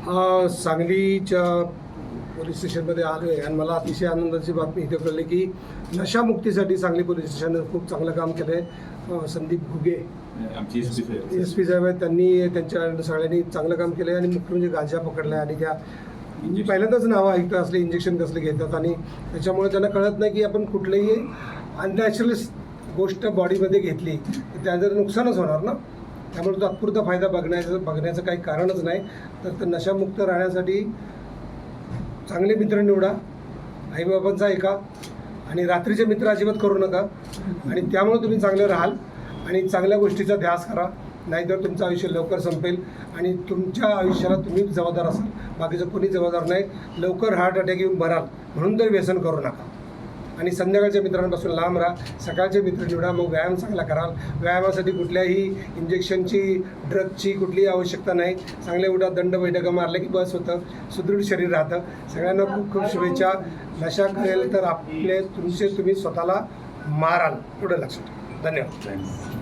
अ, सांगलीच्या पोलीस स्टेशनमध्ये आलो आहे आणि मला अतिशय आनंदाची बातमी इथे कळली की नशामुक्तीसाठी सांगली पोलीस स्टेशननं खूप चांगलं काम केलं आहे संदीप घुगे एस पी साहेब. आहेत त्यांनी त्यांच्या सगळ्यांनी चांगलं काम केलं आहे आणि मुख्य म्हणजे गांजा पकडला आहे आणि त्या मी पहिल्यांदाच नावं ऐकतं असले इंजेक्शन कसले घेतात आणि त्याच्यामुळे त्यांना कळत नाही की आपण कुठलंही अननॅचरल गोष्ट बॉडीमध्ये घेतली त्याचं नुकसानच होणार ना? त्यामुळे तात्पुरता फायदा बघण्याचं बघण्याचं काही कारणच नाही. तर नशामुक्त राहण्यासाठी चांगले मित्र निवडा. आईबाबांचा ऐका आणि रात्रीचे मित्र अजिबात करू नका. आणि त्यामुळे तुम्ही चांगले राहाल आणि चांगल्या गोष्टीचा ध्यास करा. नाहीतर तुमचं आयुष्य लवकर संपेल आणि तुमच्या आयुष्याला तुम्ही जबाबदार असाल. बाकीचं कोणी जबाबदार नाही. लवकर हार्ट अटॅक येऊन भराल. म्हणून तर व्यसन करू नका. आणि संध्याकाळच्या मित्रांपासून लांब राहा सकाळचे मित्र निवडा मग व्यायाम चांगला कराल. व्यायामासाठी कुठल्याही इंजेक्शनची ड्रगची कुठलीही आवश्यकता नाही. चांगल्या उठा दंड बैठका मारले की बस होतं. सुदृढ शरीर राहतं. सगळ्यांना खूप खूप शुभेच्छा. नशा करेल तर आपले तुमचे तुम्ही स्वतःला माराल. एवढं लक्षात धन्यवाद. थँक्यू